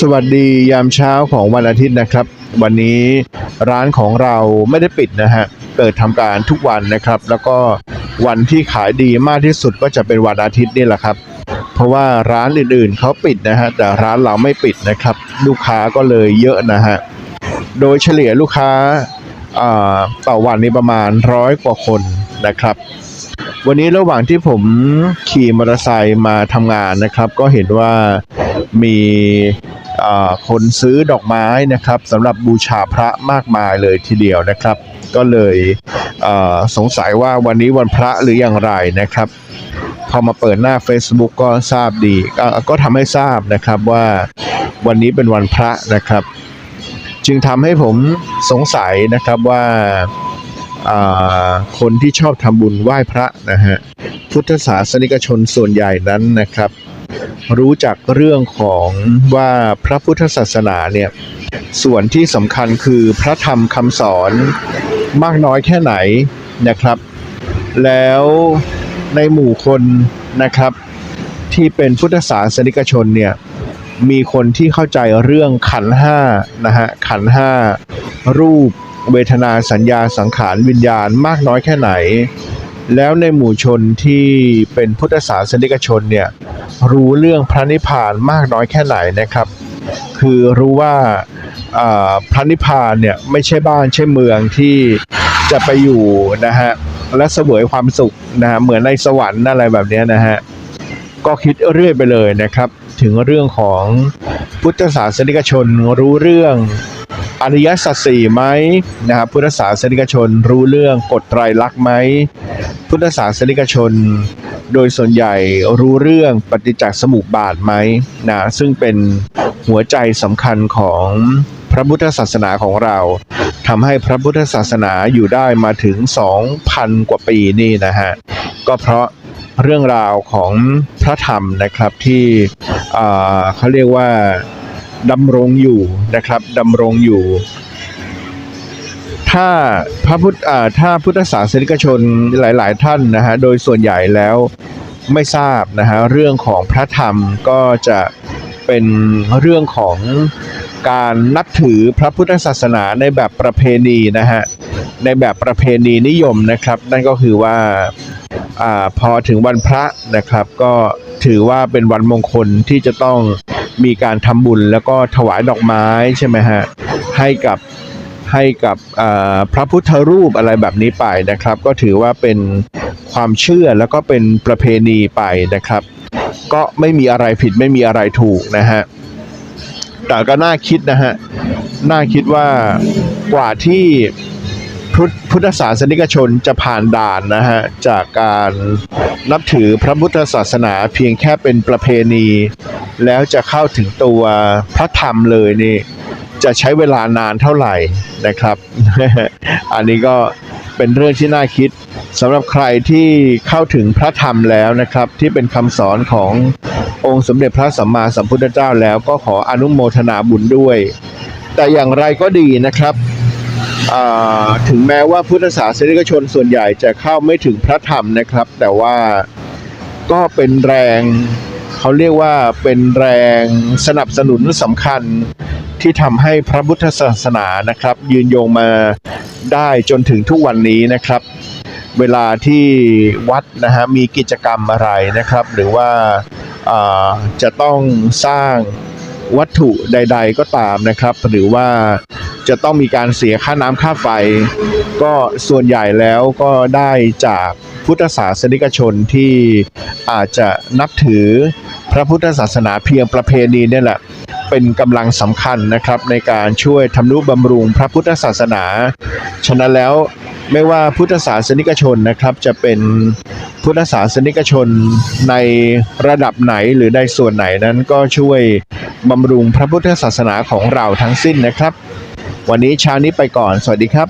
สวัสดียามเช้าของวันอาทิตย์นะครับ วันนี้ร้านของเราไม่ได้ปิดนะฮะเปิดทำการทุกวันนะครับ แล้วก็วันที่ขายดีมากที่สุดก็จะเป็นวันอาทิตย์นี่แหละครับ เพราะว่าร้านอื่นๆเขาปิดนะฮะแต่ร้านเราไม่ปิดนะครับ ลูกค้าก็เลยเยอะนะฮะโดยเฉลี่ยลูกค้าอ่าต่อวันนี้ประมาณร้อยกว่าคนนะครับ วันนี้ระหว่างที่ผมขี่มอเตอร์ไซค์มาทำงานนะครับ ก็เห็นว่ามีคนซื้อดอกไม้นะครับสำหรับบูชาพระมากมายเลยทีเดียวนะครับ ก็เลยสงสัยว่าวันนี้วันพระหรืออย่างไรนะครับพอมาเปิดหน้า Facebook ก็ทราบดีก็ทำให้ทราบนะครับว่าวันนี้เป็นวันพระนะครับ จึงทำให้ผมสงสัยนะครับว่า คนที่ชอบทำบุญไหว้พระนะฮะพุทธศาสนิกชนส่วนใหญ่นั้นนะครับ รู้จักเรื่องของว่าพระพุทธศาสนาเนี่ยส่วนที่สำคัญคือพระธรรมคำสอนมากน้อยแค่ไหนนะครับ แล้วในหมู่คนนะครับ ที่เป็นพุทธศาสนิกชนเนี่ยมีคนที่เข้าใจเรื่องขันห้านะฮะขันห้ารูป เวทนาสัญญาสังขารวิญญาณมากน้อยแค่ไหน แล้วในหมู่ชนที่เป็นพุทธศาสนิกชนเนี่ยรู้เรื่องพระนิพพานมากน้อยแค่ไหนนะครับ คือรู้ว่าพระนิพพานเนี่ยไม่ใช่บ้านใช่เมืองที่จะไปอยู่นะฮะและเสวยความสุขนะฮะเหมือนในสวรรค์อะไรแบบเนี้ยนะฮะก็คิดเรื่อยไปเลยนะครับ ถึงเรื่องของพุทธศาสนิกชนรู้เรื่อง อริยสัจสี่ไหมนะครับพุทธศาสนิกชนรู้เรื่องกฎไตรลักษณ์ไหมพุทธศาสนิกชน โดยส่วนใหญ่รู้เรื่องปฏิจจสมุปบาทไหมนะซึ่งเป็นหัวใจสำคัญของพระพุทธศาสนาของเราทำให้พระพุทธศาสนาอยู่ได้มาถึง 2,000 กว่าปีนี่นะฮะก็เพราะเรื่องราวของพระธรรมนะครับที่เขาเรียกว่า ดำรงอยู่นะครับดำรงอยู่ ถ้าพระพุทธถ้าพุทธศาสนิกชนหลาย ๆ ท่านนะฮะโดยส่วนใหญ่แล้วไม่ทราบนะฮะเรื่องของพระธรรมก็จะเป็นเรื่องของการนับถือพระพุทธศาสนาในแบบประเพณีนะฮะในแบบประเพณีนิยมนะครับ นั่นก็คือว่าอาพอถึงวันพระนะครับ ก็ถือว่าเป็นวันมงคลที่จะต้อง มีการทำบุญแล้วก็ถวายดอกไม้ใช่ไหมฮะให้กับให้กับพระพุทธรูปอะไรแบบนี้ไปนะครับ ก็ถือว่าเป็นความเชื่อแล้วก็เป็นประเพณีไปนะครับ ก็ไม่มีอะไรผิดไม่มีอะไรถูกนะฮะแต่ก็น่าคิดนะฮะน่าคิดว่ากว่าที่ พุทธพุทธศาสนิกชนจะผ่านด่านนะฮะจากการนับถือพระพุทธศาสนาเพียงแค่เป็นประเพณี แล้วจะเข้าถึงตัวพระธรรมเลยนี่จะใช้เวลานานเท่าไหร่นะครับ อันนี้ก็เป็นเรื่องที่น่าคิดสำหรับใครที่เข้าถึงพระธรรมแล้วนะครับ ที่เป็นคำสอนขององค์สมเด็จพระสัมมาสัมพุทธเจ้าแล้วก็ขออนุโมทนาบุญด้วย แต่อย่างไรก็ดีนะครับ ถึงแม้ว่าพุทธศาสนิกชนส่วนใหญ่จะเข้าไม่ถึงพระธรรมนะครับ แต่ว่าก็เป็นแรงเขาเรียกว่าเป็นแรงสนับสนุนสำคัญที่ทำให้พระพุทธศาสนานะครับ ยืนยงมาได้จนถึงทุกวันนี้นะครับ เวลาที่วัดนะฮะมีกิจกรรมอะไรนะครับ หรือว่าาจะต้องสร้างวัตถุใด ๆ ก็ตามนะครับ หรือว่า จะต้องมีการเสียค่าน้ำค่าไฟ ก็ส่วนใหญ่แล้วก็ได้จากพุทธศาสนิกชนที่อาจจะนับถือพระพุทธศาสนาเพียงประเพณีเนี่ยแหละเป็นกำลังสำคัญนะครับในการช่วยทำนุบำรุงพระพุทธศาสนา ฉะนั้นแล้วไม่ว่าพุทธศาสนิกชนนะครับจะเป็นพุทธศาสนิกชนในระดับไหนหรือในส่วนไหนนั้นก็ช่วยบำรุงพระพุทธศาสนาของเราทั้งสิ้นนะครับ วันนี้เช้านี้ไปก่อน สวัสดีครับ